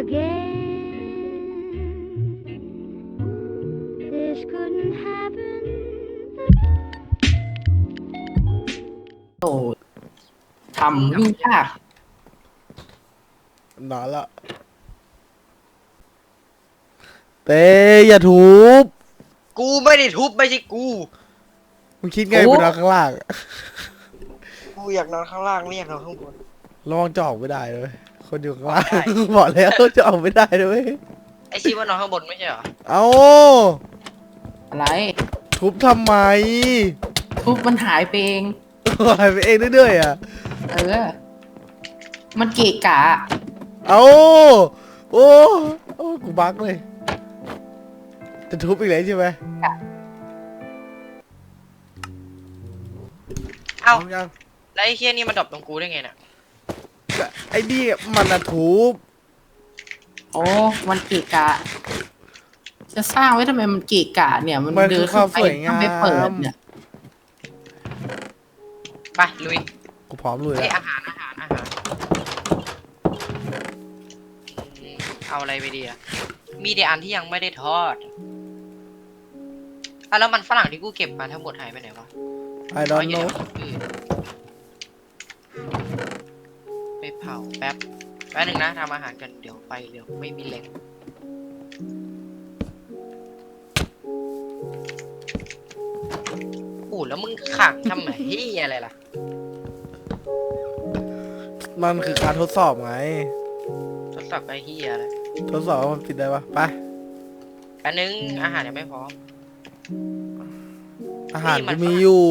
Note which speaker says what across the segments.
Speaker 1: again. This couldn't happen.
Speaker 2: โอ้ทำยุ่งยาก
Speaker 3: นอนละเต้อย่าทุบ
Speaker 4: กูไม่ได้ทุบไม่ใช่กู
Speaker 3: มึงคิดไงไปนอนข้างล่าง
Speaker 4: กูอยากนอนข้างล่างไม่อยากนอนข้างบน
Speaker 3: ระวังจะออกไม่ได้เลยคนอยู่ข้างล่าง
Speaker 4: ได้
Speaker 3: บอกแล้วจะออกไม่ได้เลย
Speaker 4: ไอชีว่านอนข้างบนไม่ใช่เหรอ
Speaker 3: เอา
Speaker 2: อะไร
Speaker 3: ทุบทำไม
Speaker 2: ทุบมันหายไปเอง
Speaker 3: หายไปเองเรื่อยๆอะ
Speaker 2: เออ มันเกะกะ
Speaker 3: เอาโอ้โอ้กูบักเลย จะทุบอีกแล้วใช่ไหม
Speaker 4: เอ้า
Speaker 3: ยัง
Speaker 4: แล้วไอ้เฮียนี่มันดรอปตรงกูได้ไงเนี่ย
Speaker 3: ก็ ไอ้นี่มันอะทุบ
Speaker 2: โอ้มันเกะกะ จะสร้างไว้ทำไมมันเกะกะเนี่ย มัน
Speaker 3: มัน
Speaker 2: เดิ
Speaker 3: คื
Speaker 2: น
Speaker 3: อความสวยงาม
Speaker 2: ไปเปิดเนี่ย
Speaker 4: ไปลุย
Speaker 3: กูพร้อมลุย
Speaker 4: เฮ้ย
Speaker 3: แล้ว
Speaker 4: อาหารอาหารอาหารอืมเอาอะไรไปดีอะมีแต่อันที่ยังไม่ได้ทอดอะแล้วมันฝรั่งที่กูเก็บมาทั้งหมดหายไปไหนวะ
Speaker 3: ไอ้ดอน
Speaker 4: เา
Speaker 3: โน
Speaker 4: ยู่ในอื่นไป เผาแป๊บ แป๊บหนึ่งนะทำอาหารกันเดี๋ยวไปเร็วไม่มีเหล็กโอ้แล้วมึงขังทำไมเฮียอะไรล่ะ
Speaker 3: มันคือการทดสอบไง
Speaker 4: ทดสอบไปเฮียอะไร
Speaker 3: ทดสอบว่ามันผิดได้ปะไป
Speaker 4: แป๊บนึงอาหารยังไม่พร้อม
Speaker 3: อาหาร
Speaker 4: นี่มัน
Speaker 3: กูมีอยู่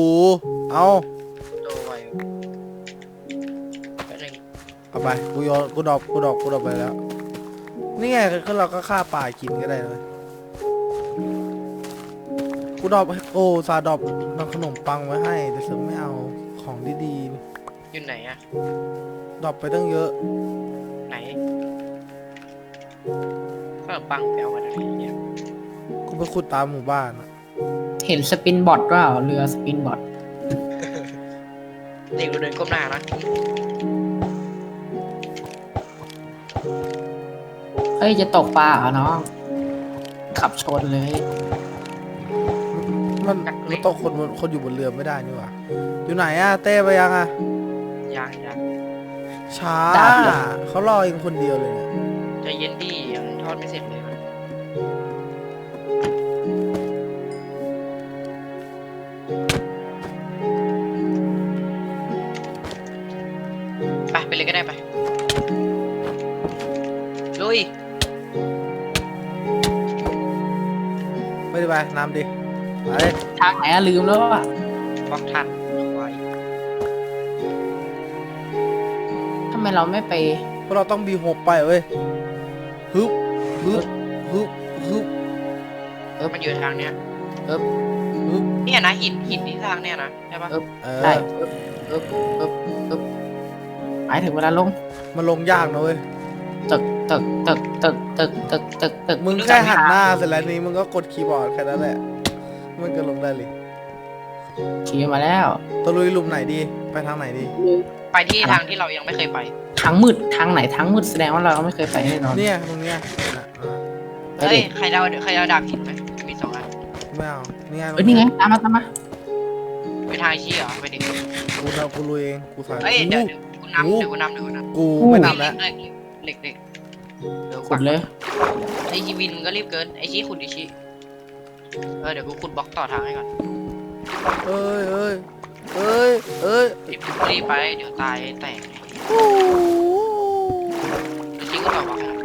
Speaker 3: เอา เอาไปกูโยนกูดรอปกูดรอปกูดรอปไปแล้ว นี่ไงคือเราก็ฆ่าปลากินก็ได้เลยกูดรอปโอ้ซาดรอปนำขนมปังไว้ให้ แต่เสือไม่เอาของดี
Speaker 4: อยู่ไหนอะ
Speaker 3: ๆดรอปไปตั้งเยอะ
Speaker 4: ไหนก็ปังไปเอามาจากไหนเนี่ย
Speaker 3: กูไปขุดตามหมู่บ้านอะ
Speaker 2: เห็นสปินบอทว่าเรือสปินบอท
Speaker 4: เด็กเราเดินก้มหน้านะ
Speaker 2: เฮ้ย จะตกปลาเหรอน้อง ขับชนเลย
Speaker 3: มันมันต้องคนบนคนอยู่บนเรือไม่ได้นี่หว่าอยู่ไหนอะเต้ไปยังอะ
Speaker 4: ยังยัง
Speaker 3: ช้า
Speaker 2: ดาบเหรอ
Speaker 3: เขารอเองคนเดียวเลยเนี่ย
Speaker 4: ใจะเย็นดียังทอดไม่เสร็จเลยนะไปไปเลยก็ได้ไป
Speaker 3: ไม่ได้ไปน้ำดิมาเลย
Speaker 2: ทางไหนอะลืมแล้วว่ะ
Speaker 4: บล็อกทันไว้
Speaker 2: ทำไมเราไม่ไป
Speaker 3: เพราะเราต้องบีหกไปเว้ยฮึบฮึบฮึบฮึบ
Speaker 4: เออมันอยู่ทางเนี้ย
Speaker 2: เอิบ
Speaker 3: ฮึบ
Speaker 4: เนี่ยนะหินหินที่ทางเนี่ยนะใช่ปะ
Speaker 2: เอิบ
Speaker 3: เอ
Speaker 2: ได้
Speaker 3: อ
Speaker 2: อึ๊บอึ๊บอึ๊บหมายถึงเวลาลง
Speaker 3: มันลงยากนะเว้ย
Speaker 2: ตึกตึกตึกตึกตึกตึกตึกตึก
Speaker 3: มึงแค่หันหน้าเสร็จแล้วนี้มึงก็กดคีย์บอร์ดแค่นั้นแหละ มันก็ลงได้เลย
Speaker 2: ขี่มาแล้ว
Speaker 3: ตะลุยหลุมไหนดี ไปทางไหนดี
Speaker 4: ไปที่ทางที่เรายังไม่เคยไป
Speaker 2: ทางมืดทางไหนทางมืดแสดงว่าเราไม่เคยไปแน่นอน
Speaker 3: เนี่ยตรงเนี้ยน่ะอะ
Speaker 2: ไป
Speaker 4: เฮ้
Speaker 2: ดิ
Speaker 4: ยใครเอาใครเอาดาบหินไหมมีสองอัน
Speaker 3: ไม่เอาเนี่ย
Speaker 2: เอ้ยนี่ไงตามมาตามมา
Speaker 4: ไปทางชี้เหรอไปดิ
Speaker 3: กูเรากูลุยเองกูถ่าย
Speaker 4: เฮ้ยเดี๋ยว
Speaker 3: โอ้
Speaker 4: เดี๋ยวกูนำเดี๋ยวกูนำเดี๋ยวกูนำ
Speaker 3: กูไม่นำแล้ว
Speaker 4: เหล็กเหล็กเหล็กเดี๋ยว
Speaker 2: ขุดเลย
Speaker 4: ไอชีวินมึงก็รีบเกินไอชี้ขุดดิชี้เออเดี๋ยวกูขุดบล็อกต่อทางให้ก่อน
Speaker 3: เอ้ยเอ้ยเอ้ยเอ้ย
Speaker 4: รีบรีบไปเดี๋ยวตายแตก
Speaker 3: โอ้โห
Speaker 4: ไอชี้ก็ต่อบล็อกให้หน่อย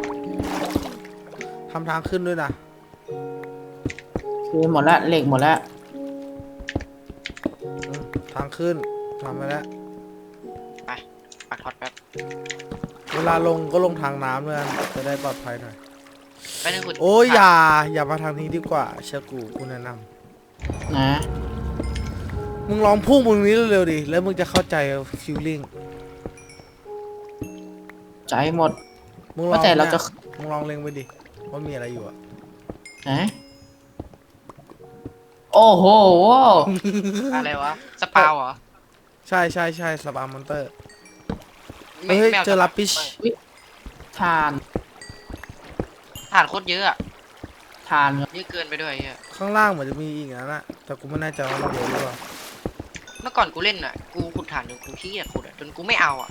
Speaker 3: ทำทางขึ้นด้วยนะ
Speaker 2: คือหมดละเหล็กหมดละ
Speaker 3: อืมทางขึ้นทำไปแล้ว
Speaker 4: ปักท็อตแป๊บ
Speaker 3: เวลาลงก็ลงทางน้ำด้วยกันจะได้ปลอดภัยหน่อย
Speaker 4: ไปนึงขุด
Speaker 3: โอ้ยอย่า อย่ามาทางนี้ดีกว่า เชื่อกูกูแนะน
Speaker 2: นะำ
Speaker 3: มึงลองพุ่งมึงนี้เร็วๆดิแล้วมึงจะเข้าใจฟิลลิ่ง
Speaker 2: ใจหมด
Speaker 3: มึงลอ
Speaker 2: ว่างแต่เราจะ
Speaker 3: มึงลองเล็งไปดิว่ามีอะไรอยู่อะ
Speaker 2: นะโอ้โห
Speaker 4: อะไรวะ สปาวเหรอ
Speaker 3: ใช่ใช่ใช่สปามมอนเตอร์
Speaker 4: ไม่
Speaker 3: เฮ้ย
Speaker 4: ไม่า
Speaker 3: เจอ
Speaker 4: สปา
Speaker 3: ลับปิช
Speaker 2: ทาน
Speaker 4: ฐานโคตรเยอะอะ
Speaker 2: ทาน
Speaker 4: เยอะเกินไปด้วยไอ้เฮีย
Speaker 3: ข้างล่างเหมือนจะมีอีกนะนะแต่กูไม่แน่ใจว่ามันเยอะหรือเปล่า
Speaker 4: เมื่อก่อนกูเล่นอะ กูขุดฐานจนกูขี้เกียจขุดอะจนกูไม่เอาอะ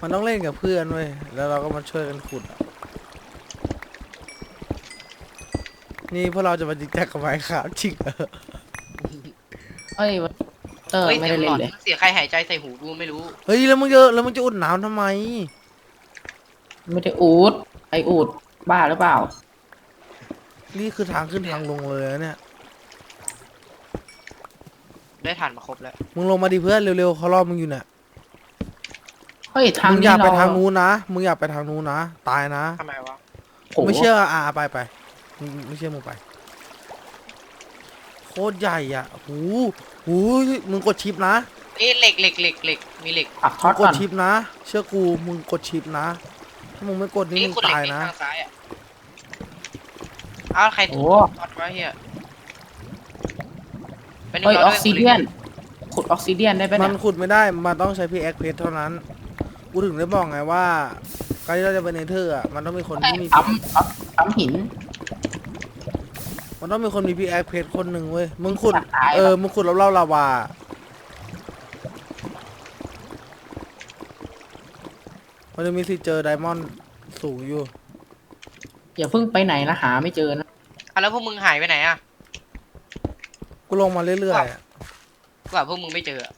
Speaker 3: มันต้องเล่นกับเพื่อนเว้ยแล้วเราก็มาช่วยกันขุดอะนี่พวกเราจะมาจิกแจกกับไม้ขาวจริงเหรอ
Speaker 2: เอ้ย เตอร์
Speaker 4: เฮ้ย
Speaker 2: ไม่
Speaker 4: เสีย
Speaker 2: ได้
Speaker 4: งหล
Speaker 2: เล่
Speaker 4: อนน
Speaker 2: เลย
Speaker 4: เสียงใครหายใจใส่หูกูไม่รู้
Speaker 3: เฮ้ยแล้วมึงจะแล้วมึงจะอุดหนาวทำไม
Speaker 2: ไม่ได้อูดไออูดบ้าหรือเปล่า
Speaker 3: นี่คือทางขึ้นทางลงเลยนะเนี่ย
Speaker 4: ได้ฐานมาครบแล้ว
Speaker 3: มึงลงมาดิเพื่อนเร็วๆเขารอมึงอยู่เนี่ย
Speaker 2: เฮ้ยทาง
Speaker 3: มึงอ
Speaker 2: นี้
Speaker 3: ย่าไป
Speaker 2: เรา
Speaker 3: ทางนู้นนะ มึงอย่าไปทางนู้นนะ ตายนะ
Speaker 4: ทำไมวะ
Speaker 2: โอ้
Speaker 3: ไม่เชื่ออ่าไปไปมึงไม่เชื่อมึงไป โคตรใหญ่อะหูหูมึงกดชิปนะ
Speaker 4: เอ้ยเหล็กเหล็กเหล็กเหล็กมีเหล็ก
Speaker 2: ปักท็
Speaker 3: มึ
Speaker 2: องต
Speaker 3: ก
Speaker 2: ก่อ
Speaker 3: ด
Speaker 2: น
Speaker 3: ชิปนะ เชื่อกูมึงกดชิปนะ ถ้ามึงไม่กดนี่
Speaker 4: นี่
Speaker 3: มึง
Speaker 4: ขุดเหล็ก
Speaker 3: ตาย
Speaker 4: ใน
Speaker 3: นะ
Speaker 4: ทางซ้ายอะอ้าวใครถู
Speaker 2: โอ้
Speaker 4: กทอดวะเฮียไปนี่
Speaker 2: เฮ้ย
Speaker 4: รา
Speaker 2: อ
Speaker 4: ด้
Speaker 2: อกซิเดียนขุดออกซิเดียนได้ปะ
Speaker 3: มั
Speaker 2: เนี่
Speaker 3: น
Speaker 2: ย
Speaker 3: ขุดไม่ได้ มันต้องใช้พี่แอคเพชเท่านั้น กูถึงได้บอกไงว่า การที่เราจะไปเนเธอร์อะ มันต้องมีคน
Speaker 2: เอ้ย
Speaker 3: ที่มี
Speaker 2: ปั๊มปั๊มปั๊มหิน
Speaker 3: มันต้องมีคนมีพี่แอคเพชคนหนึ่งเว้ย มึงขุด
Speaker 2: ตาย
Speaker 3: เออ มึงขุดรอบๆลาวา มันจะมีสิทธิ์เจอไดมอนด์สูงอยู่
Speaker 2: อย่าเพิ่งไปไหนนะหาไม่เจอนะ
Speaker 4: อะแล้วพวกมึงหายไปไหนอะ
Speaker 3: กูลงมาเรื่อยๆอะ
Speaker 4: กว่าพวกมึงไม่เจออะ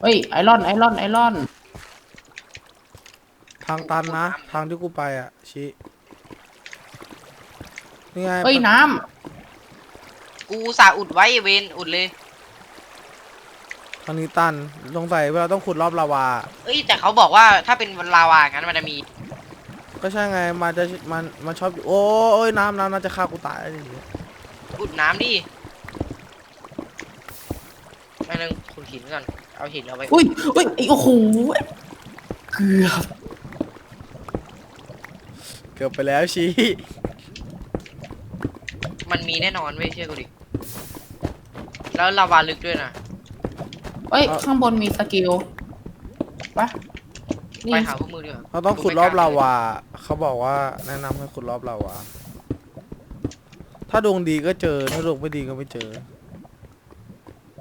Speaker 2: เฮ้ยไอรอนไอรอนไอรอน
Speaker 3: ทางตันนะ ทางที่กูไปอะชี้นี่ไง
Speaker 2: เฮ้ยน้
Speaker 4: กูอุตสาห์อุดไว้ไอ้เวนอุดเลย
Speaker 3: ทางนี้ตันสงสัยเวลาต้องขุดรอบลาวา
Speaker 4: เอ้ยแต่เขาบอกว่าถ้าเป็นลาวางั้นมันจะมี
Speaker 3: ก็ใช่ไงมันจะมันมันชอบอยู่โอ้ยน้ำน้ำน่าจะฆ่ากูตายอะไรอย่างเงี้ย
Speaker 4: อุดน้ำดิอันนึงขุดหินก่อน เอาหินเอาไปำ
Speaker 2: อุ้ยอุ้ยไอโอ้โหเกือบ
Speaker 3: เกือบไปแล้วชี้
Speaker 4: มันมีแน่นอนเว้ยเชื่อกูดิ แล้วลาวาลึกด้วยนะ
Speaker 2: เอ้ย ข้างบนมีสกิลปะนี่
Speaker 4: ไปหาพวกมึงดีกว่า
Speaker 3: เราต้องขุดรอบลาวา เขาบอกว่าแนะนำให้ขุดรอบลาวา ถ้าดวงดีก็เจอ ถ้าดวงไม่ดีก็ไม่เจอ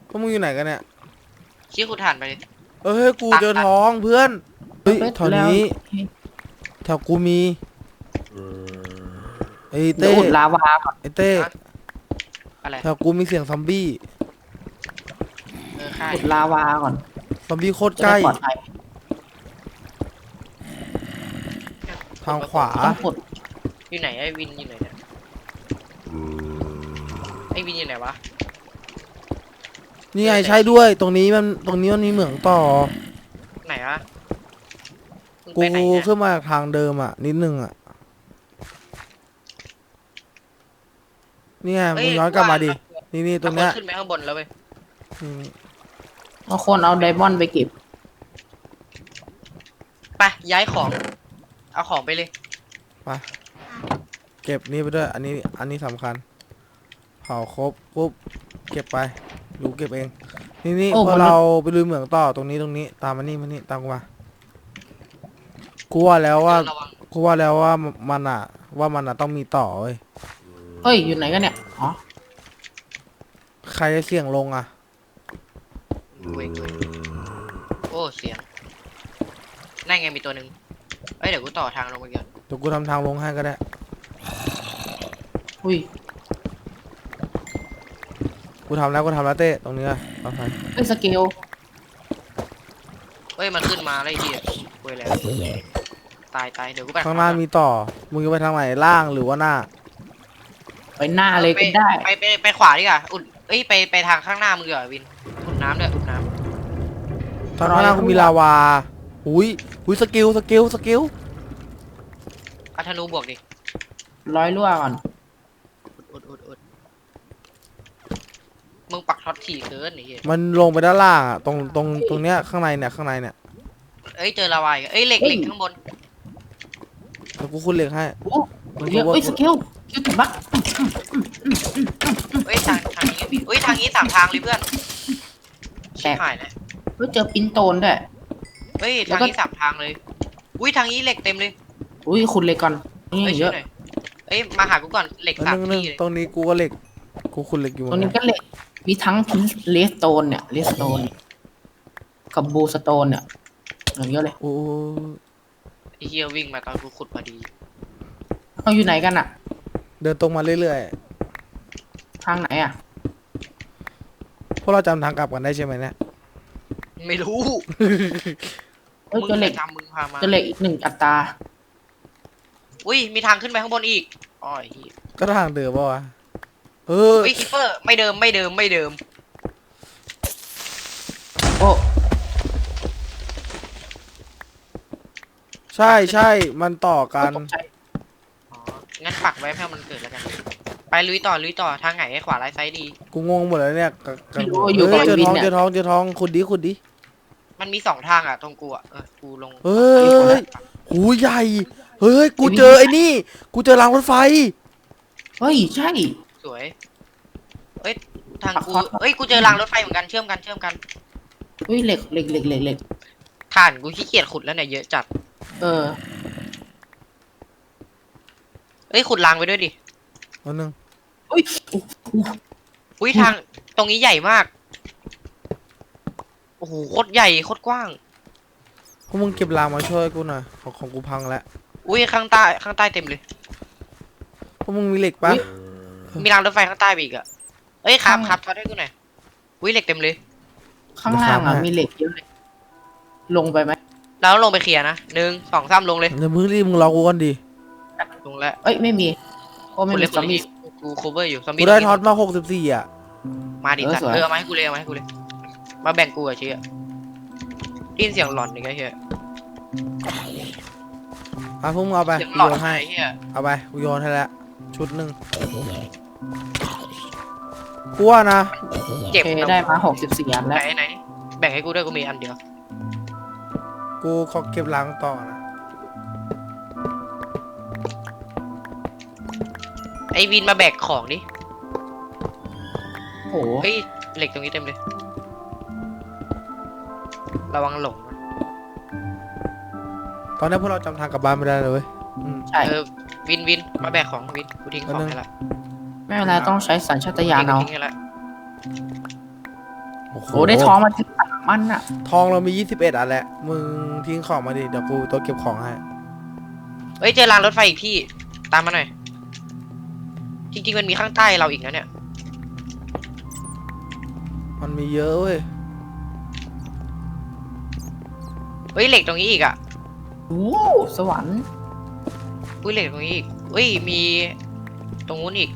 Speaker 3: พวกมึงอยู่ไหนกันเนี่ย
Speaker 4: ชี้ขุดถ่านไปดิ
Speaker 3: เอ้ย กูเจอท้องเพื่อน เฮ้ยแถวนี้แถวกูมีไอ้
Speaker 2: เดี๋ยว
Speaker 3: เต้
Speaker 2: อุดลาวาก่อน
Speaker 3: ไอ้เต้
Speaker 4: อะไร
Speaker 3: แถวกูมีเสียงซอมบี้
Speaker 4: เออค่าย
Speaker 2: อุดลาวาก่อน
Speaker 3: ซอมบี้โคตร
Speaker 2: จะ
Speaker 3: ใก
Speaker 2: ได้
Speaker 3: ล้
Speaker 2: ปลอดภัย
Speaker 3: ทางขวา
Speaker 2: ต้องขุด
Speaker 4: อยู่ไหนไอ้วินอยู่ไหนเนี่ยไอ้วินอยู่ไหนวะ
Speaker 3: นี่ไงใช่ด้วย ตรงนี้มัน ตรงนี้มันมีเหมืองต่อ
Speaker 4: ไหนวะมึง
Speaker 3: กู
Speaker 4: ไปไหนเนี่ย
Speaker 3: ขึ้นมาจากทางเดิมอะ นิดนึงอะ นี่ไงมึงย้อนกลับมาดิ นี่นี่ตรงเนี้ย
Speaker 4: แล้วคนขึ้นไปข้างบนแล้วเว้ย
Speaker 3: นี่นี่
Speaker 2: เอาคนเอาไดมอนด์ไปเก็บ
Speaker 4: ไปย้ายของ เอาของไปเลย
Speaker 3: ไปเก็บนี่ไปด้วย อันนี้ อันนี้สำคัญ เผาครบปุ๊บ เก็บไป ดูเก็บเอง นี่นี่
Speaker 2: โอ้
Speaker 3: พอ
Speaker 2: มัน
Speaker 3: เราไปลุยเหมืองต่อตรงนี้ตรงนี้ ตามมานี่มานี่ตามกูมา กูว่าแล้วว่า
Speaker 4: ระวัง
Speaker 3: กูว่าแล้วว่ามันอะว่ามันอะต้องมีต่อเว้ย
Speaker 2: เฮ้ย อยู่ไหนกันเนี่ย อ๋อ
Speaker 3: ใครจะเสี่ยงลงอะ
Speaker 4: กูเองกูเองโอ้เสียงนั่นไงมีตัวหนึ่งเอ้ยเดี๋ยวกูต่อทางลงไปก่อน
Speaker 3: เดี๋ยวกูทำทางลงให้ก็ได้
Speaker 2: อุ้ย
Speaker 3: กูทำแล้วกูทำแล้วเต้ตรงนี้อะเอาไป
Speaker 2: เฮ้ยสกิล
Speaker 4: เฮ้ยมันขึ้นมาแล้วไอ้เหี้ยกูแล้วตายตายเดี๋ยวกูไป
Speaker 3: ข้างหน้ามีต่อ มึงจะไปทางไหนล่างหรือว่าหน้า
Speaker 2: ไปหน้าเลยก็ได้
Speaker 4: ไปไปไปขวาดีกว่าอุดเอ้ยไปไปทางข้างหน้ามึงดีกว่าวินอุดน้ำด้วยอุดน้
Speaker 3: ทางข้างหน้ากูมีลาวาอุ้ยอุ้ยสกิลสกิลสกิลำ
Speaker 4: เอาธนูบวกดิ
Speaker 2: ร้อยรั่วก่อน
Speaker 4: อุดอุดอุดอุดมึงปักท็อตถี่เกินไอ้เหี้ย
Speaker 3: มันลงไปด้านล่างอะตรงตรงตรงเนี้ยข้างในเนี่ยข้างในเนี่ย
Speaker 4: เอ้ยเจอลาวาอีกเอ้ยเหล็กเหล็กข้างบน
Speaker 3: เดี๋ยวกูคุณเหล็กให้
Speaker 2: โอ้เยอะเอ้ยสกิลสกิลบัก
Speaker 4: เอ้ยทางทางนี้ก็มีเอ้ยทางนี้สามทางเลยเพื่อนชิบหายแล้ว
Speaker 2: เฮ้ยเจอปินโตนด้วย
Speaker 4: เฮ้ย
Speaker 2: แล้
Speaker 4: ทาวง
Speaker 2: ก็
Speaker 4: นี้สามทางเลย อุ้ยทางนี้เหล็กเต็มเลย
Speaker 2: อุ้ยขุดเลยก่อนนี่
Speaker 4: เฮ้ย
Speaker 2: เย
Speaker 4: ช่วย
Speaker 2: อะ
Speaker 4: หน่อยเอ้ยมาหากูก่อนเหล็ก
Speaker 3: แล้ว
Speaker 4: สาม
Speaker 3: นึงนึง
Speaker 4: ที่เลย
Speaker 3: ตรงนี้กูก็เหล็ก กูขุดเหล็กอยู่เห
Speaker 2: ตร
Speaker 3: มื
Speaker 2: ง
Speaker 3: อน
Speaker 2: นี้
Speaker 3: กัน
Speaker 2: ก็เหล็กมีทั้งเลสโตนเนี่ยเลสโตนกับบูสโตนเนี่ยอย่างเยอะเลย
Speaker 3: โอ้
Speaker 4: ไอ้เฮียวิ่งมาตอนกูขุดพอดี
Speaker 2: เอาอยู่ไหนกันอะ
Speaker 3: เดินตรงมาเรื่อย
Speaker 2: ทางไหนอะ
Speaker 3: ๆพวกเราจำทางกลับกันได้ใช่ไหมเนี่ย
Speaker 4: ไม่รู้
Speaker 2: เอ้ย
Speaker 4: มึง
Speaker 2: เจอเห
Speaker 4: ไป
Speaker 2: ล็ก
Speaker 4: ทำมึงพามา
Speaker 2: เจอเหล็กอีกหนึ่งอัตรา
Speaker 4: อุ้ยมีทางขึ้นไปข้างบนอีกอ๋อไอ้เหี้ย
Speaker 3: ก็ทางเดิมปะวะเออ
Speaker 4: เฮ้ยคิปเปอร์ไม่เดิมไม่เดิมไม่เดิม
Speaker 2: โอ้
Speaker 3: ใช่ใช่มันต่อกัน
Speaker 2: ตกใจ
Speaker 4: อ๋องั้นปักไว้ให้มันเกิดแล้วกัน ไปลุยต่อลุยต่อทางไหนขวาไลท์ไซด์ดี
Speaker 3: กูงงหมดแล้วเนี่ยกับกับ
Speaker 2: ไม่รู้ว่าอยู่กับ
Speaker 3: เฮ้ยเจอ
Speaker 2: วิน
Speaker 3: ท้อง
Speaker 2: เนี่ย
Speaker 3: เจอท้องเจอท้องขุดดิขุดดิ
Speaker 4: มันมีสองทางอะตรงกูอะเออกูลง
Speaker 3: เฮ้ย หูใหญ่ เฮ้ย กูเจอไอ้นี่ กูเจอรางรถไฟ
Speaker 2: เฮ้ย ใช่
Speaker 4: สวยเอ้ยทางกู
Speaker 2: ปักขวา
Speaker 4: เอ้ยกูเจอรางรถไฟเหมือนกันเชื่อมกันเชื่อมกัน
Speaker 2: เฮ้ยเหล็กเหล็กเหล็กเหล็กเหล็ก
Speaker 4: ถ่านกูขี้เกียจขุดแล้วเนี่ยเยอะจัด
Speaker 2: เออ
Speaker 4: เอ้ยขุดรางไปด้วยดิ
Speaker 3: อันนึง
Speaker 2: เฮ้ยโอ้โห
Speaker 4: อุ้ยทางตรงนี้ใหญ่มาก โอ้โหโคตรใหญ่โคตรกว้าง
Speaker 3: พวกมึงเก็บรางมาช่วยกูหน่อยของของกูพังแล้ว
Speaker 4: อุ้ยข้างใต้ข้างใต้เต็มเลย
Speaker 3: พวกมึงมีเหล็กปะ
Speaker 4: มีรางรถไฟข้างใต้ไปอีกอะเอ้ยครับครับทอดให้กูหน่อยอุ้ยเหล็กเต็มเลย
Speaker 2: ข้างล่างอะมีเหล็กเยอะเลยลงไปไหม
Speaker 4: แล้วลงไปเคลียร์นะหนึ่งสองสามลงเลย
Speaker 3: เดี๋ยวมึงรีบมึงรอกูก่อนดิ
Speaker 4: ลงแล้ว
Speaker 2: เอ้ยไม่มีโอ้ไม่
Speaker 4: กู
Speaker 2: มี
Speaker 4: เล่น
Speaker 2: ซอมบี้
Speaker 4: กู cover อยู่ซอมบี้
Speaker 3: กูได้
Speaker 4: ตรงนี้
Speaker 3: ท็อตมาหกสิบสี่อะ
Speaker 4: มาดิ
Speaker 2: เออ
Speaker 4: สัตว์
Speaker 2: สวย
Speaker 4: เออเอามาให้กูเลยเอามาให้กูเลย มาแบ่งกูอะเชี่ยได้ยินเสียงหลอนอีกแล้วเฮีย
Speaker 3: อะพวกมึงเอาไป
Speaker 4: เสียง
Speaker 3: กู
Speaker 4: หลอน
Speaker 3: โยนให้
Speaker 4: ไอ้เฮีย
Speaker 3: เอาไปกูโยนให้แล้วชุดหนึ่งกูว่านะ
Speaker 4: เจ็บ
Speaker 2: โอเค
Speaker 4: นะ
Speaker 2: ได้มาหกสิบสี่อัน
Speaker 4: ไหน
Speaker 2: แล้ว
Speaker 4: ไหนแบ่งให้กูด้วยกูมีอันเดียว
Speaker 3: กูขอเก็บรางต่อนะ
Speaker 4: ไอ้วินมาแบกของดิ
Speaker 2: โอ้โห
Speaker 4: เฮ้ยเหล็กตรงนี้เต็มเลย ระวังหลงนะ
Speaker 3: ตอนนี้พวกเราจำทางกลับบ้านไม่ได้เลยเว้ยอืม
Speaker 2: ใช่
Speaker 4: เออวินวินมาแบกของวินกูทิ้งของ
Speaker 3: อันนึง
Speaker 4: ให้ละ
Speaker 2: ไม่เป็นไรต้องใช้สัญชาตญาณเอา
Speaker 4: ทิ้งให้ละ
Speaker 3: โอ้โห
Speaker 2: โอ้ได้ท้องมาถึงสามมันอะ
Speaker 3: ทองเรามียี่สิบเอ็ดอันแหละ มึงทิ้งของมาดิ เดี๋ยวกูตัวเก็บของให้
Speaker 4: เอ้ยเจอรางรถไฟอีกที่ตามมาหน่อย จริงๆมันมีข้างใต้เราอีกนะเนี่ย
Speaker 3: มันมีเยอะเว้ย
Speaker 4: ฮ้ยเหล็กตรงนี้อีกอะ
Speaker 2: โอ้สวรรค์
Speaker 4: อุ้ยเหล็กตรงนี้อีกเฮ้ยมีตรงนู้นอีก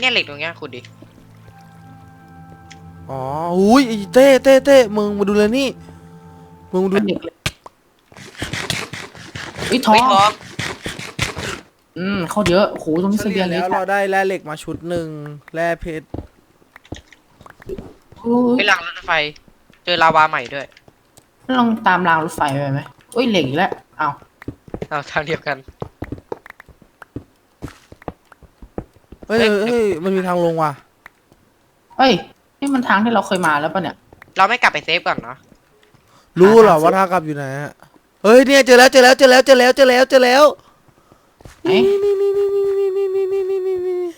Speaker 4: เนี่ยเหล็กตรงเนี้ยขุดดิ
Speaker 3: อ๋ออุ้ยไอ้เต้เต้เต้มึงมาดูเลยนี่มึงมาดู
Speaker 2: เป็นเด็กเลยเฮ้ยท้อ
Speaker 4: เฮ้ย
Speaker 2: ง
Speaker 4: ทอง
Speaker 2: อืมเขาเยอะโอ้โหตรงนี้
Speaker 3: เฉ
Speaker 2: เสบี
Speaker 3: ลี่
Speaker 2: ย
Speaker 3: ย
Speaker 2: ง
Speaker 3: แล้
Speaker 2: นี้
Speaker 3: วเราได้แร่เหล็กมาชุดหนึ่งแร่เพชร
Speaker 2: โอ้ย
Speaker 4: ไปรางรถไฟ เจอลาวาใหม่ด้วย
Speaker 2: ลองตามรางรถไฟไปไหมเอ้ยเหล็กอีกแล้วอ้าว
Speaker 4: เอาทางเดียวกัน
Speaker 3: เฮ้ย
Speaker 4: เอ้ย
Speaker 3: เฮ้ยมันมีทางลงว่ะ
Speaker 2: เฮ้ยนี่มันทางที่เราเคยมาแล้วปะเนี่ย
Speaker 4: เราไม่กลับไปเซฟก่อนเนาะ
Speaker 3: รู้เหรอ
Speaker 2: หาทาง
Speaker 3: ว่าทางกลับอยู่ไหนฮะเฮ้ยเนี่ยเจอแล้วเจอแล้วเจอแล้วเจอแล้วเจอแล้วเจอแล้ว
Speaker 2: ไหน
Speaker 3: นี่นี่นี่นี่นี่นี่นี่นี่นี่นี่นี่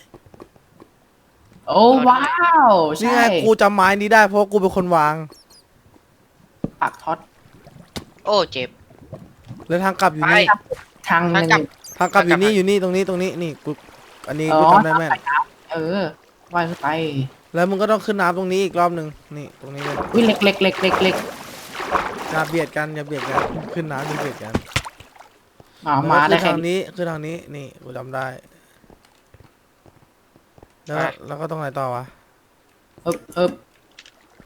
Speaker 2: โอ้ว้าว
Speaker 3: นี่
Speaker 2: ใช่
Speaker 3: ไงกูจำไม้นี้ได้เพราะกูเป็นคนวาง
Speaker 2: ปากท็อต
Speaker 4: โอ้เจ็บ
Speaker 3: แล้วทางกลับอยู่
Speaker 4: ไป
Speaker 3: นี่
Speaker 2: ทางหนึ่ง
Speaker 4: ทางกลับ
Speaker 3: ทางกลับอยู่นี่
Speaker 4: ทางกลับ
Speaker 3: อยู่นี่ตรงนี้ตรงนี้นี่กูอันนี้
Speaker 2: อ๋
Speaker 3: กู
Speaker 2: อ
Speaker 3: จำได้แม่น
Speaker 2: ทางปน้ำเออว่ายขึ้นไป
Speaker 3: แล้วมึงก็ต้องขึ้นน้ำตรงนี้อีกรอบหนึ่งนี่ตรงนี้เลย
Speaker 2: วิเหล็กเหล็กเหล็กเหล็กเหล็ก
Speaker 3: อย่าเบียดกันอย่าเบียดกันขึ้นน้ำอย่าเบียดกัน
Speaker 2: อ๋อมาได้
Speaker 3: แล้วก็
Speaker 2: แค่
Speaker 3: ขึ้นทาง
Speaker 2: นี้
Speaker 3: นี้ขึ้นทางนี้นี่กูจำได้แล้ว
Speaker 4: ไป
Speaker 3: แล้วก็ตรงไหนต่อวะ
Speaker 2: เอิบเอิบ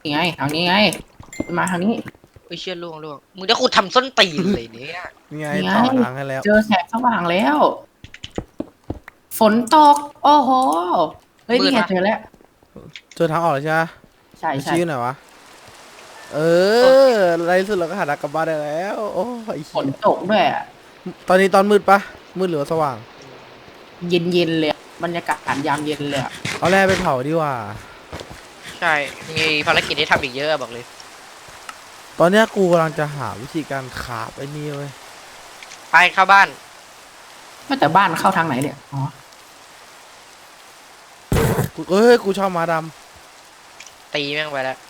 Speaker 2: นี่ไงทางนี้ไงมาทางนี้
Speaker 4: เฮ้ยเชี่ยล่วงล่วงมึงจะขุดทำส้นตีนเลยเนี่ย
Speaker 3: นี่ไง
Speaker 2: นี่ไง
Speaker 3: ต่อทางให้แล้ว
Speaker 2: เจอแสงสว่างแล้ว ฝนตก โอ้โห เฮ้ย
Speaker 4: มืด
Speaker 2: นี่ไง
Speaker 4: ปะ
Speaker 2: เจอแล้ว
Speaker 3: เจอทางออกแล้วใช่ไหม
Speaker 2: ใช่ใช่
Speaker 3: ชี้หน่อยวะ เออในที่สุดเราก็หาทางกลับบ้านได้แล้ว โอ้ย
Speaker 2: ฝนตกด้วยอะ
Speaker 3: ตอนนี้ตอนมืดปะ มืดหรือว่าสว่าง
Speaker 2: เย็นเย็นๆเลยอะบรรยากาศยามเย็นเลยอะ
Speaker 3: เอาแร่ไปเผาดีกว่า
Speaker 4: ใช่ มีภารกิจที่ทำอีกเยอะอะบอกเลย
Speaker 3: ต อนเนี้ยกูกำลังจะหาวิธีการขาบไอ้นี่เว้ย
Speaker 4: ไปเข้าบ้าน
Speaker 2: ไม่แต่บ้านเข้าทางไหนเนี่ย อ๋อ
Speaker 3: กูเอ้ยกูชอบหมาด
Speaker 4: ตีแม่งไปแล้วำ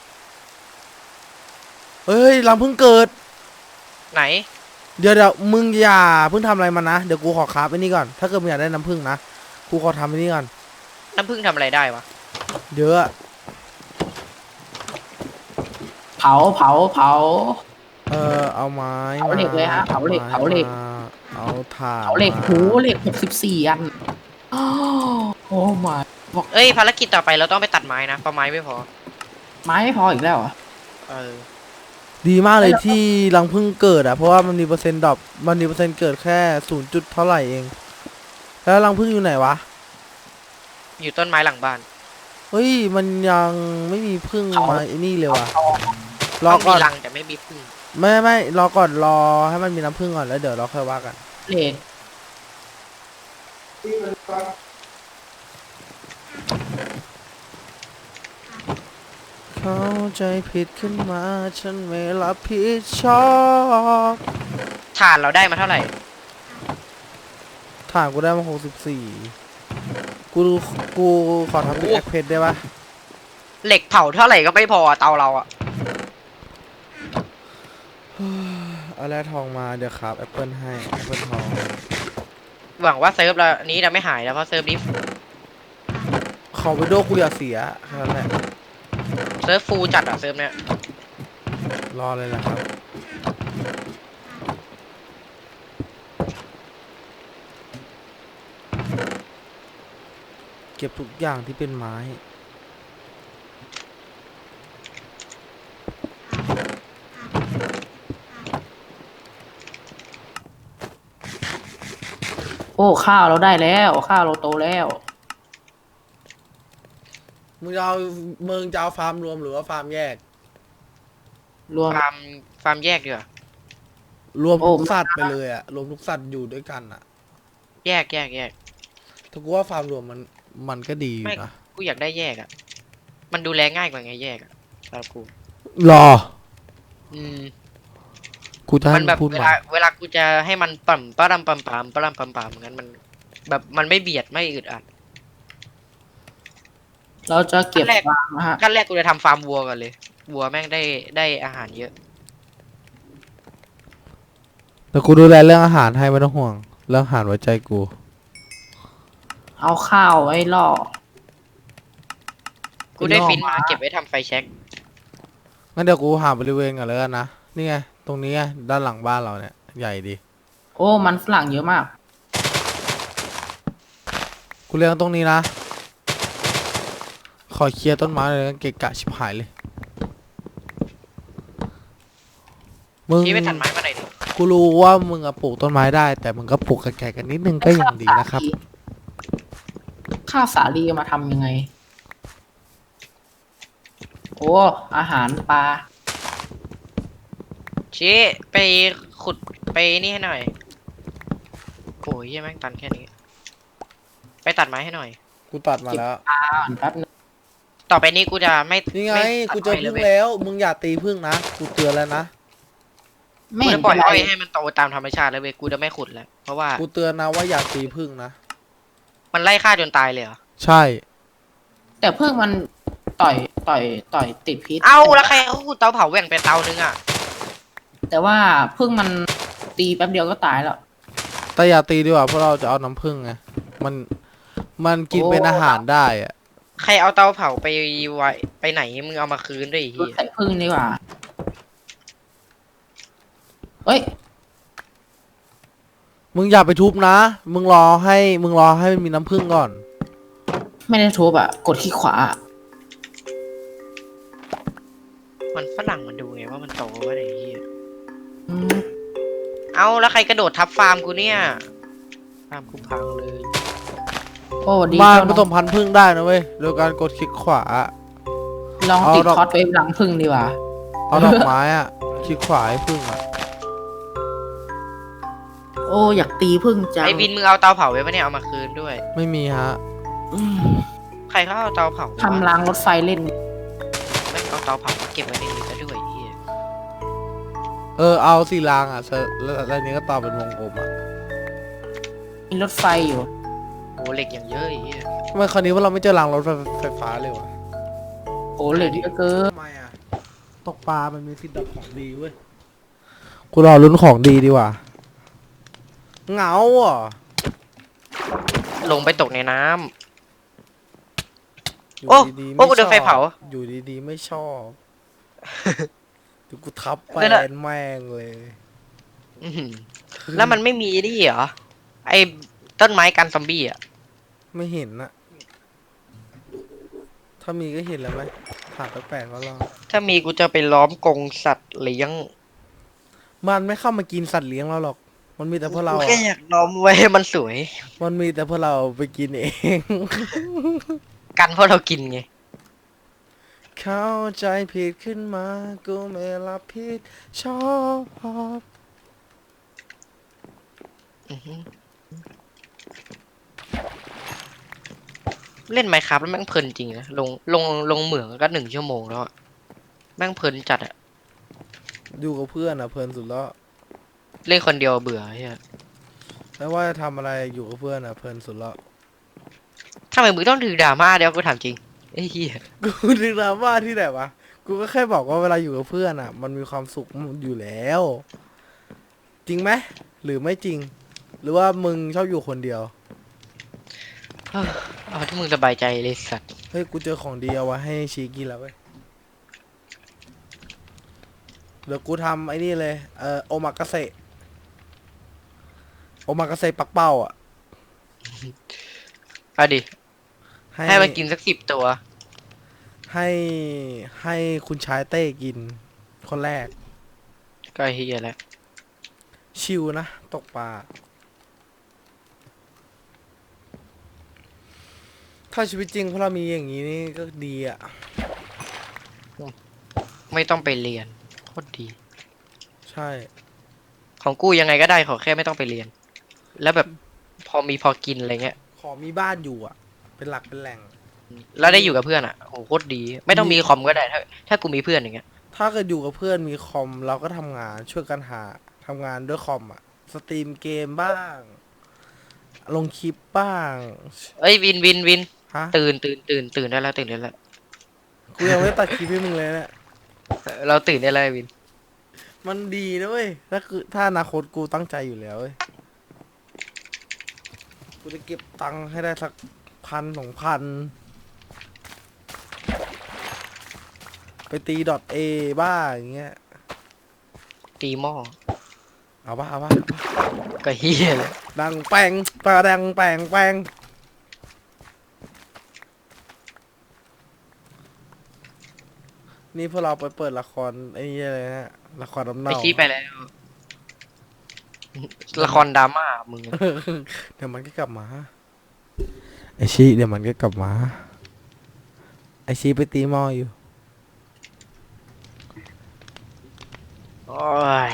Speaker 3: เอ้ยลำเพิ่งเกิด
Speaker 4: ไหน
Speaker 3: เดี๋ยวเดี๋ยวมึงอย่าเพิ่งทำอะไรมันนะ เดี๋ยวกูขอคราฟไอ้นี่ก่อน ถ้าเกิดมึงอยากได้น้ำผึ้งนะ กูขอทำไอ้นี่ก่อน
Speaker 4: น้ำผึ้งทำอะไรได้วะ
Speaker 3: เยอะอะ
Speaker 2: เผาเผาเผา
Speaker 3: เออเอาไม้
Speaker 2: เผาเหล็กเลยฮะเผาเหล็ก
Speaker 3: ไม้
Speaker 2: เผาเหล็ก
Speaker 3: มาเอาถ่าน
Speaker 2: เผาเหล็ก
Speaker 3: มา
Speaker 2: หูเหล็กหกสิบสี่อันอ้าวโอ้มาบอก
Speaker 4: เอ้ยภารกิจต่อไปเราต้องไปตัดไม้นะเพราะไม้ไม่พอ
Speaker 2: ไม้ไม่พออีกแล้วเหรอะ
Speaker 4: เออ
Speaker 3: ดีมากเลยที่รังพึ่งเกิดอะ เพราะว่ามันมีเปอร์เซ็นต์ดรอปมันมีเปอร์เซ็นต์เกิดแค่ศูนย์จุดเท่าไหร่เอง แล้วรังพึ่งอยู่ไหนวะ
Speaker 4: อยู่ต้นไม้หลังบ้าน
Speaker 3: เฮ้ย มันยังไม่มีพึ่งมาไอ้นี่เลยว่ะ รอ
Speaker 4: ต้อง
Speaker 3: ก่
Speaker 4: มี
Speaker 3: อน
Speaker 4: รังแต่ไม่มีพึ่ง
Speaker 3: ไม่ไม่รอก่อนรอให้มันมีน้ำพึ่งก่อนแล้วเดี๋ยวเราค่อยว่ากัน
Speaker 2: เหล็ก
Speaker 3: เข้าใจผิดขึ้นมา ฉันไม่รับผิดชอบ
Speaker 4: ถ่านเราได้มาเท่าไหร่
Speaker 3: ถ่านกูได้มาหกสิบสี่กูกูขอทำเป็น
Speaker 4: โอ้
Speaker 3: แอคเพชได้ปะ
Speaker 4: เหล็กเผาเท่าไหร่ก็ไม่พอเตาเราอะ
Speaker 3: เอาแร่ทองมาเดี๋ยวครับแอปเปิลให้แอปเปิลทอง
Speaker 4: หวังว่าเซิร์ฟเรานี้จะไม่หายแล้วเพราะเซิร์ฟนี้
Speaker 3: ขอวิดีโอกูอย่าเสียแค่นั้นแหละ
Speaker 4: เซิร์ฟฟูลจัดอะเซิร์ฟเนี้ย
Speaker 3: รอเลยนะครับ เก็บทุกอย่างที่เป็นไม้
Speaker 2: อ้ข้าวเราได้แล้ว ข้าวเราโตแล้ว
Speaker 3: มึงจะเอามึงจะเอาฟาร์มรวมหรือว่าฟาร์มแยก
Speaker 2: รวม
Speaker 4: ฟาร์มฟาร์มแยกดีกว่าร
Speaker 3: วม
Speaker 2: โอ้
Speaker 3: ทุกสัตว์ไปเลยอะรวมทุกสัตว์อยู่ด้วยกันอะ
Speaker 4: แยกแยกแยก
Speaker 3: ถ้ากูว่าฟาร์มรวมมันมันก็ดีอยู่
Speaker 4: ไม่
Speaker 3: นะ
Speaker 4: กูอยากได้แยกอะมันดูแลง่ายกว่าไงแยกอะสำหรับกู
Speaker 3: รอ
Speaker 4: อืม
Speaker 3: กูจะให้
Speaker 4: มัน
Speaker 3: มึ
Speaker 4: แบ
Speaker 3: ง
Speaker 4: บ
Speaker 3: พูด
Speaker 4: เว
Speaker 3: ให
Speaker 4: ลา
Speaker 3: ม่
Speaker 4: เวลากูจะให้มันปั่มป้าดำปั่มปามป้าดำปั่มปามงั้นมัน แบบมันไม่เบียดไม่อึดอัด
Speaker 2: เราจะเก็บ
Speaker 4: ขั้นแรก
Speaker 2: ฟางนะฮะ
Speaker 4: ขั้นแรกกูจะทำฟาร์มวัวก่อนเลย วัวแม่งได้ได้อาหารเยอะ
Speaker 3: แต่กูดูแลเรื่องอาหารให้ไม่ต้องห่วง เรื่องอาหารไว้ใจกู
Speaker 2: เอาข้าวไว้ล่อ
Speaker 4: กูได้
Speaker 2: ล่อ
Speaker 4: ฟินมาเก็บไว้ทำไฟแช็ก
Speaker 3: งั้นเดี๋ยวกูหาบริเวณก่อนแล้วกันนะนี่ไง ตรงนี้ไงด้านหลังบ้านเราเนี่ย ใหญ่ดี
Speaker 2: โอ้มันฝรั่งเยอะมาก
Speaker 3: กูเลี้ยงตรงนี้นะ ขอเคลียร์ต้นไม้เลยนะเกะกะชิบหายเลย มึง
Speaker 4: ชี้ไปตัดไม้มาหน่อยดิ
Speaker 3: กูรู้ว่ามึงอะปลูกต้นไม้ได้ แต่มึงก็ปลูกไกลๆกันนิดนึงก็ยังดีนะครับ
Speaker 2: ข้าวสาลีเอามาทำยังไง โอ้ อาหารปลา
Speaker 4: ชี้ไปขุดไปนี่ให้หน่อยโอ้ยเหี้ยแม่งตันแค่นี้ ไปตัดไม้ให้หน่อย
Speaker 3: กูตัดมาแล้ว
Speaker 2: อ่านแป๊บนึง
Speaker 4: ต่อไปนี้กูจะไม่
Speaker 3: นี่ไง
Speaker 4: ม่
Speaker 3: กูเจอ
Speaker 4: ตัด
Speaker 3: พึ่ง
Speaker 4: ไม้
Speaker 3: แล้ว มึงอย่าตีพึ่งนะ กูเตือนแล้วนะ
Speaker 2: ไม่
Speaker 4: กู
Speaker 2: เห็
Speaker 4: จะ
Speaker 2: น
Speaker 4: ปล่อย
Speaker 2: เป็นไร
Speaker 4: อ้อยให้มันโตตามธรรมชาติเลยเว้ยกูจะไม่ขุดแล้วเพราะว่า
Speaker 3: กูเตือนนะว่าอย่าตีพึ่งนะ
Speaker 4: มันไล่ฆ่าจนตายเลยเหรอ
Speaker 3: ใช่
Speaker 2: แต่เพิ่งมันต่อยต่อยต่อยติดพิษ
Speaker 4: เอาแล้วใครเขาขุดเตาเผาแหว่งไปเตานึงอะ
Speaker 2: แต่ว่าเพิ่งมันตีแป๊บเดียวก็ตายแล้ว
Speaker 3: แต่อย่าตีดีกว่าเพราะเราจะเอาน้ำพึ่งไงมันมันกิน
Speaker 2: โอ้
Speaker 3: เป็นอาหารได้อะ
Speaker 4: ใครเอาเตาเผาไปไว้ไปไหนมึงเอามาคืนด้วยไอ้
Speaker 2: รถ
Speaker 4: เฮีย
Speaker 2: ใส่พึ่งดีกว่าเอ้ย
Speaker 3: มึงอย่าไปทุบนะ มึงรอให้มึงรอให้มันมีน้ำพึ่งก่อน
Speaker 2: ไม่ได้ทุบอะ กดขี้ขวาอะ
Speaker 4: มันฝรั่งมันดูไงว่ามันโตว่าไอ้เฮีย
Speaker 2: อืม
Speaker 4: เอาแล้วใครกระโดดทับฟาร์มกูเนี่ย ฟาร์มกูพังเลย
Speaker 2: โอ้ดี
Speaker 3: บ้าน
Speaker 2: เจ้า
Speaker 3: ผ
Speaker 2: น้อง
Speaker 3: สมพันธุ์พึ่งได้นะเว้ยโดยการกดคลิกขวา
Speaker 2: ลอง
Speaker 3: เอา
Speaker 2: ติด
Speaker 3: ดอก
Speaker 2: คอสไปหลังพึ่งดีกว่า
Speaker 3: เอาดอกไม้อะคลิกขวาให้พึ่งอะ
Speaker 2: โอ้อยากตีพึ่งจัง
Speaker 4: ไอ้วินมึงเอาเตาเผาไว้ปะเนี่ยเอามาคืนด้วย
Speaker 3: ไม่มีฮะ
Speaker 2: อืม
Speaker 4: ใครเขาเอาเตาเผา
Speaker 2: ทำรางรถไฟเล่น
Speaker 4: ไม่เอาเตาเผามาเก็บไว้ในนี้ซะด้วยไอ้เฮีย
Speaker 3: เออเอาสี่รางอะเซอร์แล้วแล้วอันนี้ก็ต่อเป็นวงกลมอะ
Speaker 2: มีรถไฟอยู่
Speaker 4: โอ้เหล็กอย่างเยอะไอ้เหี้ย
Speaker 3: ทำไมคราวนี้ว่าเราไม่เจอรางรถไฟฟ้าเลยวะ
Speaker 2: โอ้เหล็กเยอะเกิน
Speaker 3: ทำไมอะตกปลา มันมีสิทธิ์ดอกของดีเว้ยกูรอลุ้นของดีดีกว่าเหงาอะ
Speaker 4: ลงไปตกในน้ำ
Speaker 3: อยู่
Speaker 4: โอ้
Speaker 3: ดีๆ
Speaker 4: โอ้กูโดนไฟ
Speaker 3: ชอบ
Speaker 4: เผา
Speaker 3: อยู่ดีๆไม่ชอบเดี๋ยวกูทับแป
Speaker 4: นั่นน่ะ
Speaker 3: นแม่งเลย
Speaker 4: อื้อหือแล้วมันไม่มีนี่เหรอ ไอ้ต้นไม้กันซอมบี้อะ
Speaker 3: ไม่เห็นนะถ้ามีก็เห็นแล้วไหมผ่านไปแปลกแล้วรอ
Speaker 4: ถ้ามีกูจะไปล้อมกรงสัตว์เลี้ยง
Speaker 3: มันไม่เข้ามากินสัตว์เลี้ยงเราหรอก มันมีแต่พวกเรา
Speaker 4: กู
Speaker 3: อะ
Speaker 4: แค่อยากล้อมไว้ให้มันสวย
Speaker 3: มันมีแต่พวกเราไปกินเอง
Speaker 4: กันเพราะเรากินไง
Speaker 3: เข้าใจผิดขึ้นมา กูไม่รับผิดชอบ
Speaker 4: อื้อหือเล่นไมครับแล้วแม่งเพลินจริงนะลงลงลงเหมืองก็หนึ่งชั่วโมงแล้วอะแม่งเพลินจัดอะ
Speaker 3: อยู่กับเพื่อนอะเพลินสุดแล้ว
Speaker 4: เล่นคนเดียวเบื่อเฮีย
Speaker 3: ไม่ว่าจะทำอะไรอยู่กับเพื่อนอะเพลินสุดแล้ว
Speaker 4: ทำไมมึงต้องถือดราม่าเดี๋ยวกูถามจริง ไอ้เหี้ย
Speaker 3: กูดึงดราม่าที่ไหนวะ กูก็แค่บอกว่าเวลาอยู่กับเพื่อนอะ มันมีความสุขอยู่แล้ว จริงไหมหรือไม่จริง หรือว่ามึงชอบอยู่คนเดียว
Speaker 4: เอาที่มึงสบายใจเลยสัตว์
Speaker 3: เฮ้ย กูเจอของดีเอาไว้ให้ชีกินแล้วเว้ย เดี๋ยวกูทำไอ้นี่เลย เอ่อโอมากาเสะโอมากาเสะปักเป้าอะ
Speaker 4: เอาดิ ให้มันกินสักสิบตัว
Speaker 3: ให้ให้คุณชายเต้กิน คนแรก
Speaker 4: ก็เฮียแล้ว
Speaker 3: ชิวนะ ตกปลา ถ้าชีวิตจริงพวกเรามีอย่างนี้นี่ก็ดีอะ
Speaker 4: ไม่ต้องไปเรียนโคตรดี
Speaker 3: ใช่
Speaker 4: ของกูยังไงก็ได้ขอแค่ไม่ต้องไปเรียน แล้วแบบพอมีพอกินอะไรเงี้ย
Speaker 3: ขอมีบ้านอยู่อะ เป็นหลักเป็นแหล่ง
Speaker 4: แล้วได้อยู่กับเพื่อนอะโหโคตรดี ไม่ต้องมีคอมก็ได้ถ้าถ้ากูมีเพื่อนอย่างเงี้ย
Speaker 3: ถ้าเกิดอยู่กับเพื่อนมีคอมเราก็ทำงานช่วยกันหาทำงานด้วยคอมอะ สตรีมเกมบ้าง ลงคลิปบ้าง
Speaker 4: เอ้ยวินวินวิน
Speaker 3: ฮะ
Speaker 4: ตื่นตื่นตื่นตื่นได้แล้วตื่นได้แล้ว
Speaker 3: กูยังไม่ตัดคลิปให้มึงเลยเนี่ย
Speaker 4: เราตื่นได้แล้ววิน
Speaker 3: มันดีนะเว้ยถ้าคือถ้าอนาคตกูตั้งใจอยู่แล้วเว้ยกูจะเก็บตังค์ให้ได้สัก พันสองพัน ไปตีดอทเอบ้าอย่างเงี้ย
Speaker 4: ตีหม้อ
Speaker 3: เอาป่ะเอาป่ะ
Speaker 4: ก็เฮียเลย
Speaker 3: ดังแปงปลาดังแปงแปงนี่พวกเราไปเปิดละครไอ้นี่เลยนะละครน้ำ
Speaker 4: ไป
Speaker 3: เน่า
Speaker 4: ชี้ไปแล้ว ละครดราม่ามึงอะ
Speaker 3: เดี๋ยวมันก็กลับมา ไอชีเดี๋ยวมันก็กลับมา ไอชีไปตีหม้ออยู่
Speaker 4: โอ้ย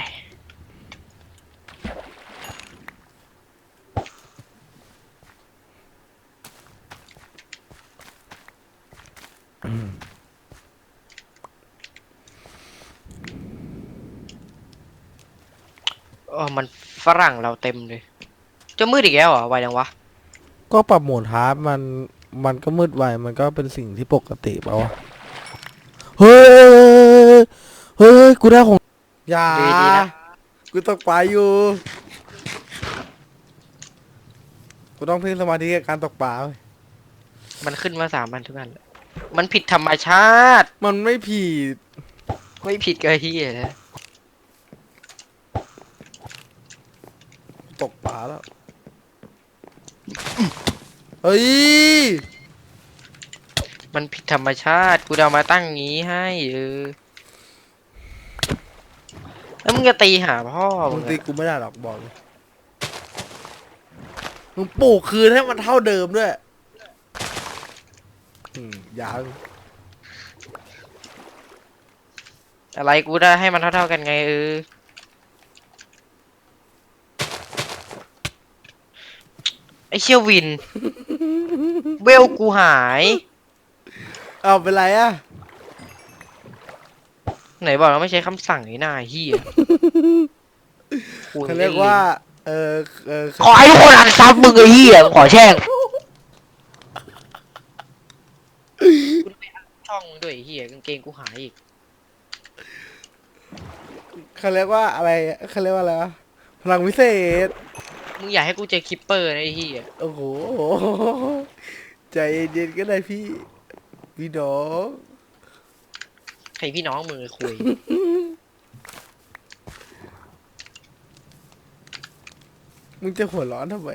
Speaker 4: โอ้มันฝรั่งเราเต็มเลย จะมืดอีกแล้วเหรอไวจังวะ
Speaker 3: ก็ปรับโหมดฮาร์ดมันมันก็มืดไวมันก็เป็นสิ่งที่ปกติเปล่าวะเฮ้ยเฮ้ยกูได้ของอย่า
Speaker 4: ดีๆนะ
Speaker 3: กูตกปลาอยู่ กูต้องเพ่งสมาธิกับการตกปลาเว้ย
Speaker 4: มันขึ้นมาสามพันทุกอันเลยมันผิดธรรมชาติ
Speaker 3: มันไม่ผิด
Speaker 4: ไม่ผิดก็เฮียนะ
Speaker 3: ตกปลาแล้ว เฮ้ย
Speaker 4: มันผิดธรรมชาติ กูจะเอามาตั้งงี้ให้เออแล้วมึงจะตีหาพ่อ
Speaker 3: มึ
Speaker 4: มึ
Speaker 3: ง
Speaker 4: ง
Speaker 3: ตี
Speaker 4: อะ
Speaker 3: กูไม่ได้หรอกบอกเลยมึงปลูกคืนให้มันเท่าเดิมด้วยอืมยัง
Speaker 4: อะไรกูได้ให้มันเท่าๆกันไงเออ ไอ เชี่ยวิน เวลกูหาย
Speaker 3: เอาเป็นไรอะ
Speaker 4: ไหนบอกเราไม่ใช้คำสั่งนี่นาเฮียกู
Speaker 3: เขาเรียกว่าเเออเออ
Speaker 4: ขอให้ทุกคนอันซับมึงไอ้เหี้ยขอแช่งกูไม่อันช่องมึงด้วยไอ้เหี้ยกางเกงกูหายอีก
Speaker 3: เขาเรียกว่าอะไรเขาเรียกว่าอะไรวะพลังวิเศษ
Speaker 4: มึงอยากให้กูเจอคิปเปอร์นะไอ้เหี้ย
Speaker 3: โอ้โห ใจเย็นๆก็ได้พี่ พี่น้อง
Speaker 4: ใครพี่น้องมึงเลยคุย
Speaker 3: มึงจะหัวร้อนทำไม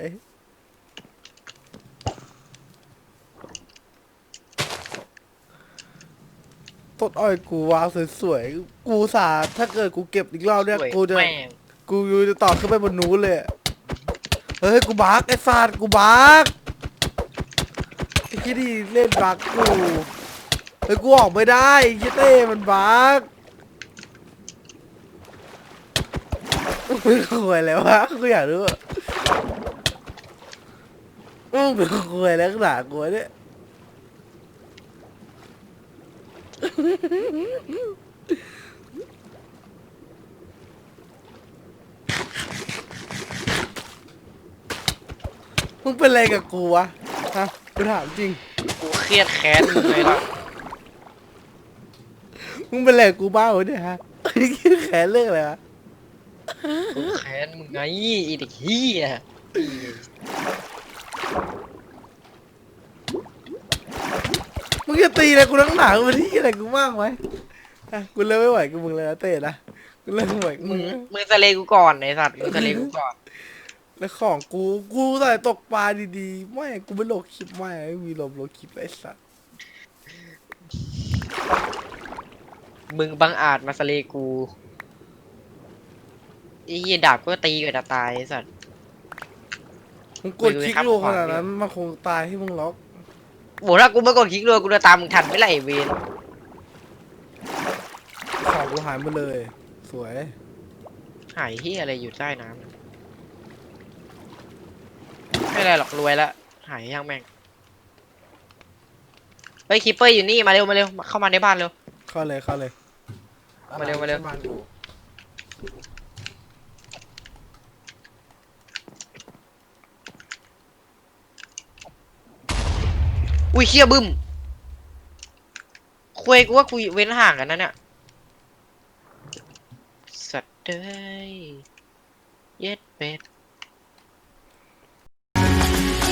Speaker 3: ต้นอ้อยกูวางสวยๆ กูสา ถ้าเกิดกูเก็บอีกรอบเนี่ย
Speaker 4: สวย
Speaker 3: กูจะ
Speaker 4: แม่ง
Speaker 3: กูจะต่อขึ้นไปบนนู้นเลยอะ เฮ้ย กูบักไอ้สัตว์กูบักไอ้ที่นี่เล่นบักกูเฮ้ย กูออกไม่ได้ไอ้เต้มันบักมึงคุยแล้ววะกูอยากรู้อะมึงเป็นคุยแล้วขนาดกูเนี่ย มึงเป็นอะไรกับกูวะฮะกูถามจริง
Speaker 4: กูเครียดแค้นมึงเลยล่ะ
Speaker 3: มึงเป็นอะไรกับกูบ้างวะเนี่ยฮะแขนเรื่องอะไรวะ
Speaker 4: กูแค้นมึงไงอีเด็กเหี้ย
Speaker 3: มึงจะตีอะไรกูนักหนามึงที่อะไรกูมากไหมอะกูเลิกไม่ไหวกับมึงเลยนะเต้นะกูเลิกไม่ไหวกับ
Speaker 4: มึ
Speaker 3: มึ
Speaker 4: ง
Speaker 3: งนะ
Speaker 4: มึงสะเลกูก่อนไอ้สัตว์มึงสะเลกูก่อน
Speaker 3: แล้วของกูกูใส่ตกปลาดีๆไม่กูไม่โหลดคลิปไม่ไม่มีลมโหลดคลิปไอ้สัส
Speaker 4: มึงบังอาจมาสะเลกูไอ้เหี้ยดาบก็ตีกับจะตายไอ้สัตว์
Speaker 3: มึงกดคลิกลูกขนาดนั้นมันคงตายที่มึงล็อก
Speaker 4: โหถ้ากูไม่กดคลิกเลยกูจะตามมึงทันไม่ไรเวน
Speaker 3: ของกูหายหมดเลย สวย
Speaker 4: หายที่อะไรอยู่ใต้น้ำ ไม่เป็นไรหรอกรวยละหายย่างแม่งเฮ้ยคิปเปอร์อยู่นี่มาเร็วมาเร็วมาเข้ามาในบ้านเร็ว
Speaker 3: เข้าเลยเข้าเลย
Speaker 4: มาเร็วมาเร็ว
Speaker 3: บ้นกู
Speaker 4: อุ้ยเชี่ยบึ้มคุยกูว่ากูเว้นห่างกันนะเนี่ยสัตว์เด้ยเย็ดเป็ด